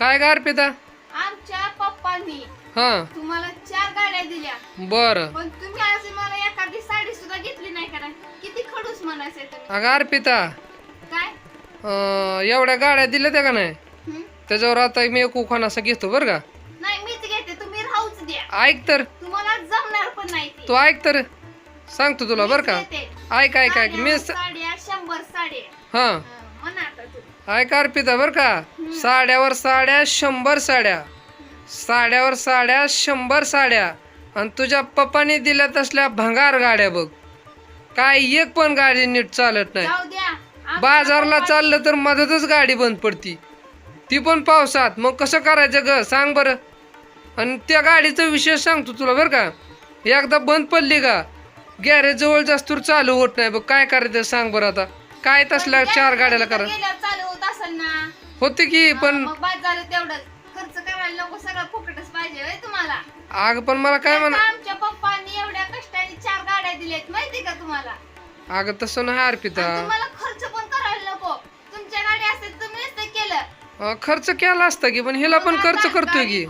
काय ग अर्पिता? आमच्या पप्पांनी हा. तुम्हाला चार गाड्या दिल्या. बर. पण तुम्ही अशी मला एखादी साडी सुद्धा घेतली नाही कारण किती खडूस म्हणायचे तुम्ही? अगं अर्पिता. काय? अं, एवढ्या गाड्या दिल्या त्या का नाही? हं? त्याच्यावर आता मी एक उखाण असं घेतो बरं का? नाही मीच घेते. तुम्ही राहूच द्या. ऐक तर. तुम्हाला जमणार पण नाही ती. तू ऐक तर. सांगतो तुला बरं का? मीच घेते. ऐक ऐक ऐक. मी साड्या, स- साड्या शंभर साड्या. हा. हं, म्हणा आता तू. ऐक अर्पिता बरं का? साड्यावर साड्या शंभर साड्या. साड्यावर साड्या शंभर साड्या. आणि तुझ्या पप्पाने दिल्या तसल्या भंगार गाड्या बघ. काय एक पण गाडी नीट चालत नाही. बाजारला चाललं तर मधातच गाडी बंद पडती. ती पण पावसात. मग कसं करायचं ग? सांग बरं. आणि त्या गाडीचा विषय सांगतो तुला बरं का? एकदा बंद पडली का? गॅरेज जवळ जास्त चालू होत नाही बघ. काय करायचं सांग बरं आता. काय तसल्या चार गाड्याला करा. होत की पण मग बाद झालं तेवढं खर्च करायला नको सगळं फुकटच पाहिजे होय तुम्हाला. आग पण मला काय म्हणा आता आमच्या पप्पांनी एवढ्या कष्टाने चार गाड्या दिल्यात माहिती का तुम्हाला? अगं तसं नाही अर्पिता. आणि तुम्हाला खर्च पण करायला नको. तुमच्या गाडी असेल तुम्ही नसतं केलं. अं, खर्च केला असता की पण हिला पण खर्च करतोय की.